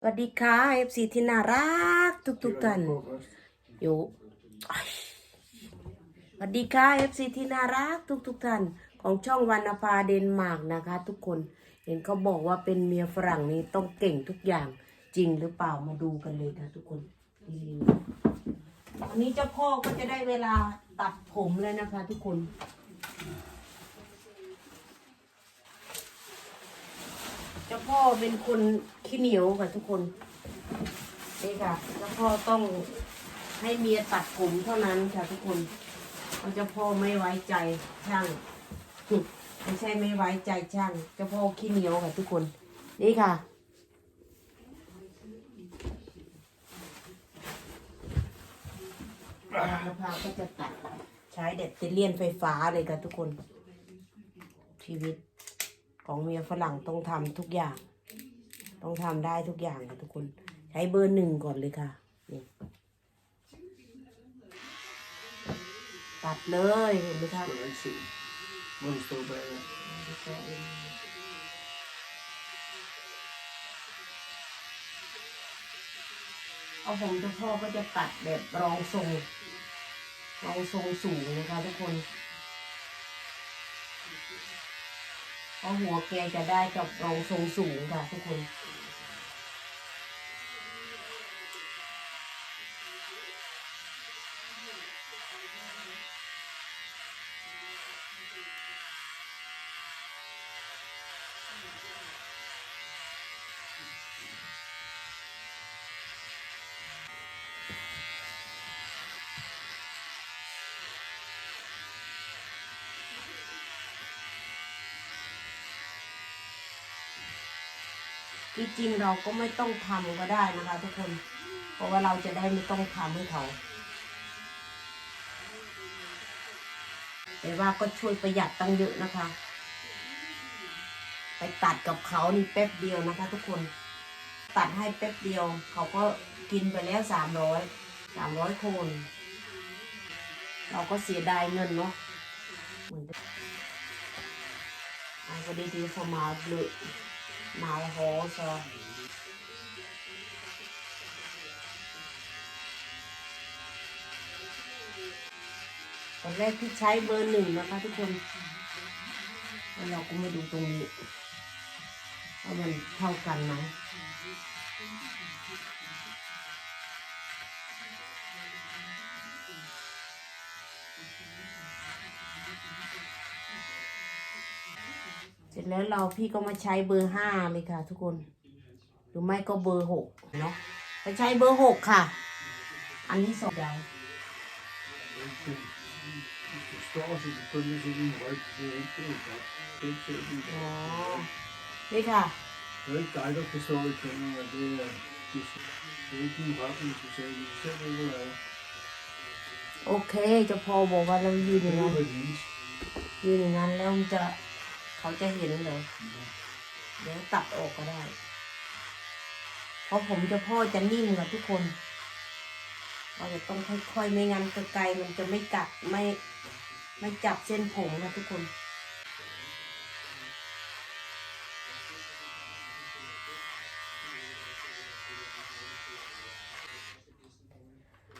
สวัสดีค่ะเอฟซีที่น่ารักทุกทุกๆท่านอยู่อ้ายสวัสดีค่ะเอฟซีที่น่ารักทุกทุกๆท่านของช่องวรรณภาเดนมาร์กนะคะ ทุกคนเห็นเขาบอกว่าเป็นเมียฝรั่งนี่ต้องเก่งทุกอย่างจริงหรือเปล่ามาดูกันเลยนะทุกคนนี่วันนี้เจ้าพ่อก็จะได้เวลาตัดผมแล้วนะคะ ทุกคน เจ้า พ่อเป็นคนขี้เหนียวค่ะทุกคนนี่ค่ะเจ้าพ่อต้องให้เมียตัดผมเท่านั้นค่ะทุกคนเพราจ้าพ่อไม่ไว้ใจช่างไม่ใช่ไม่ไว้ใจช่างเจ้าพ่อขี้เหนียวค่ะทุกคน นี่ค่ะเจ้าพ่อก็จะตัดใช้เด็ดเตเลียนไฟฟ้าเลยค่ะทุกคน ชีวิต ของเมียฝรั่งต้องทำทุกอย่าง ต้องทำได้ทุกอย่างค่ะทุกคน ใช้เบอร์หนึ่งก่อนเลยค่ะนี่ตัดเลยเห็นไหมคะ Får jag se vad det står bredvid. เอาผมเจ้าพ่อก็จะตัดแบบรองทรงรองทรงสูงนะคะทุกคน เพราะหัวแกจะได้กับรองทรงสูงค่ะทุกคน จริงเราก็ไม่ต้องทำก็ได้นะคะ ทุกคน เพราะว่าเราจะได้ไม่ต้องทำให้เขาแต่ว่าก็ช่วยประหยัดตั้งเยอะนะคะ ไปตัดกับเขานี่แป๊บเดียวนะคะ ทุกคน ตัดให้แป๊บเดียว เขาก็กินไปแล้วสามร้อยสามร้อยคน เราก็เสียดายเงินเนาะเหมือนอั มาเลย Meget hårde, så... t อนแรกที่ใช้เบอร์หนึ่งนะคะทุกคนแล้วเราก็มาดูตรงนี้ว่ามันเท่ากันไหม ร็จแล้วเราพี่ก็มาใช้เบอร์ห้าเลยค่ะ ทุกคน หรือไม่ก็เบอร์หกเนาะไปใช้เบอร์หกค่ะ อันที่สองยาว Det står selvfølgelig sådan en ryg. Det er ikke det, der det er ikke det, der อ๋อนี่ค่ะ Det er ikke dig, der kan stå i kamera. Det er, det er ikke din retning, du sagde. Du selv ikke, hvad det er. โอเคเจะพอบอกว่าเรายืนอย่าง Det นั้น er vise. ยืนอย่างนั้นแล้วมันจะ เขาจะเห็นเหรอเดี๋ยวตัดออกก็ได้ เพราะผมเจะพ่อจะนิ่มกับทุกคน เราจะต้องค่อยๆ ไม่งั้นไกลๆมันจะไม่กัดไม่ไม่จับเส้นผมนะทุกคน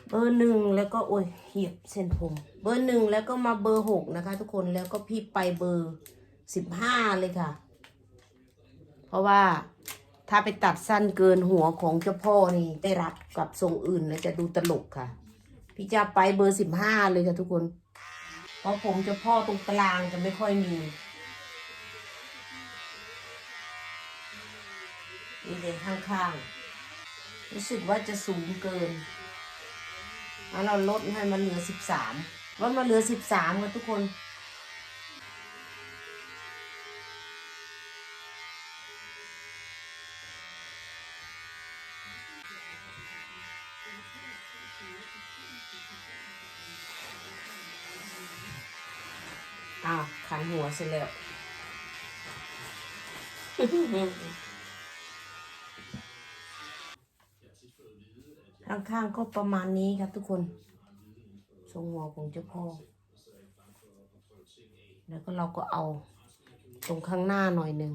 เบอร์หนึ่งแล้วก็โอ้ยเหียบเส้นผม เบอร์หนึ่งแล้วก็มาเบอร์หกนะคะ ทุกคนแล้วก็พี่ไปเบอร์ สิบห้าเลยค่ะ เพราะว่าถ้าไปตัดสั้นเกินหัวของเจ้าพ่อนี่ได้รับกับทรงอื่นแล้วจะดูตลกค่ะ พี่จะไปเบอร์สิบห้าเลยค่ะทุกคน เพราะผมเจ้าพ่อตรงกลางจะไม่ค่อยมีนี่เลยข้างๆ รู้สึกว่าจะสูงเกินแล้วเราลดให้มันเหลือสิบสามลดมาเหลือสิบสามกันทุกคน อ้าวขัน หัวเสร็จแล้ว ข้างๆก็ประมาณนี้ครับทุกคน ทรงหัวของเจ้าพ่อ แล้วก็เราก็เอาตรงข้างหน้าหน่อยหนึ่ง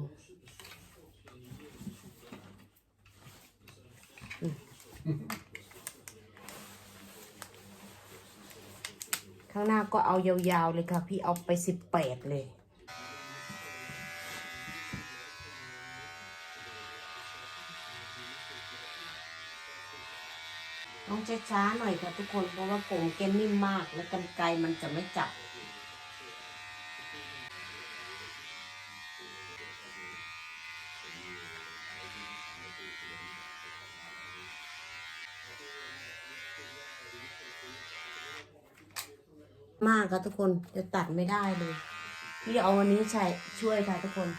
ข้างหน้าก็เอายาวๆเลยค่ะ พี่เอาไปสิบแปดเลย ต้องช้าๆหน่อยค่ะทุกคนเพราะว่าผมแกนิ่มมาก และกันไกลมันจะไม่จับ มากค่ะทุกคนจะตัดไม่ได้เลยพี่เอาวันนี้ใช้ช่วยค่ะทุกคน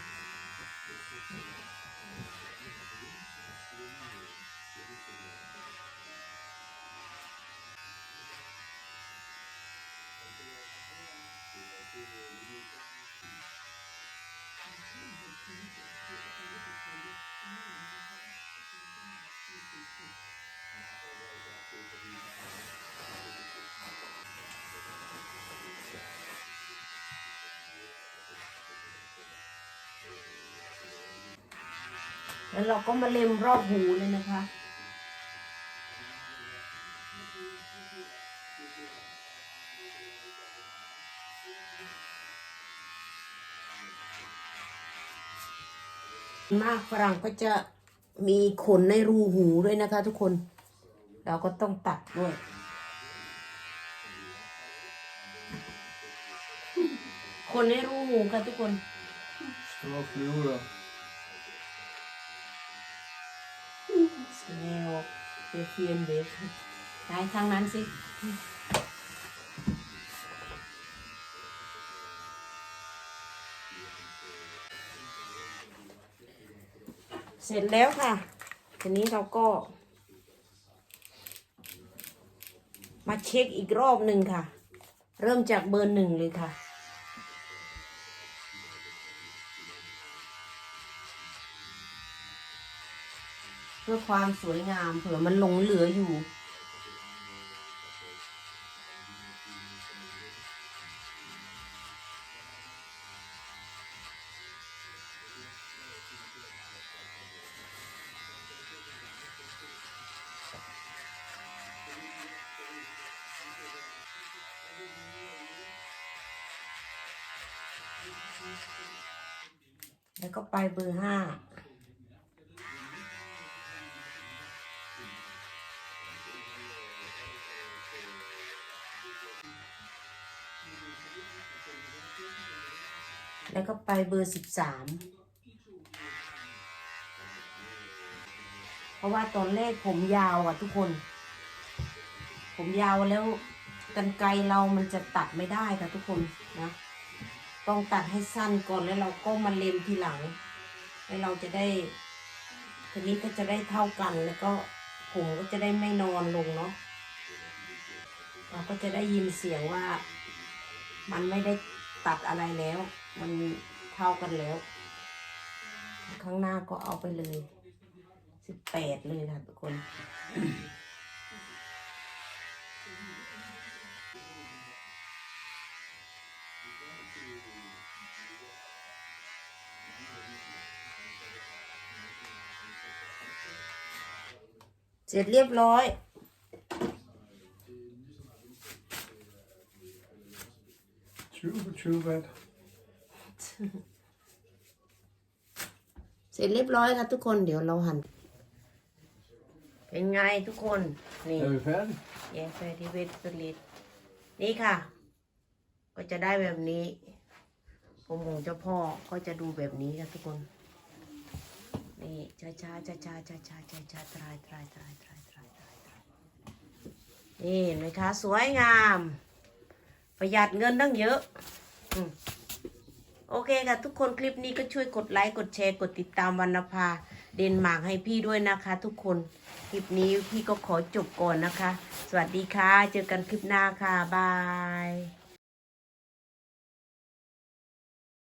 แล้วเราก็มาเล็มรอบหูเลยนะคะ มากฝรั่งก็จะมีขนในรูหูด้วยนะคะทุกคน เราก็ต้องตัดด้วยขนในรูหูค่ะทุกคน Stor flora. แนวเฟียเฟียนเด็กไหนทางนั้นสิเสร็จแล้วค่ะ ทีนี้เราก็ มาเช็คอีกรอบหนึ่งค่ะ เริ่มจากเบอร์หนึ่งเลยค่ะ พื่อความสวยงามเผื่อมันหลงเหลืออยู่ แล้วก็ไปเบอร์ห้า แล้วก็ไปเบอร์สิบสามเพราะว่าตอนแรกผมยาวอะทุกคน ผมยาวแล้วกันไกรเรามันจะตัดไม่ได้ค่ะทุกคนนะต้องตัดให้สั้นก่อนแล้วเราก็มาเล็มทีหลัง แล้วเราจะได้ทีนี้ก็จะได้เท่ากันแล้วก็ผมก็จะได้ไม่นอนลงเนาะเราก็จะได้ยินเสียงว่ามันไม่ได้ตัดอะไรแล้ว มันเท่ากันแล้ว ข้างหน้าก็เอาไปเลย สิบแปดเลยค่ะทุกคน เสร็จเรียบร้อย Super, super. เสร็จเรียบร้อยค่ะทุกคนเดี๋ยวเราหั่น เป็นไงทุกคน นี่ Är vi färdiga? แยงไฟที่เวทสลิดนี่ค่ะ ก็จะได้แบบนี้ ผมของเจ้าพ่อก็จะดูแบบนี้ค่ะทุกคน นี่ช้าช้าช้าช้าช้าช้าช้าช้าตรายตรายตรายตรายตรายตรายตรายนี่เห็นไหมคะสวยงาม ประหยัดเงินตั้งเยอะ อืม โอเคค่ะ ทุกคนคลิปนี้ก็ช่วยกดไลค์กดแชร์กดติดตามวรรณภาเดนมาร์กให้พี่ด้วยนะคะ ทุกคนคลิปนี้พี่ก็ขอจบก่อนนะคะ สวัสดีค่ะ เจอกันคลิปหน้าค่ะบาย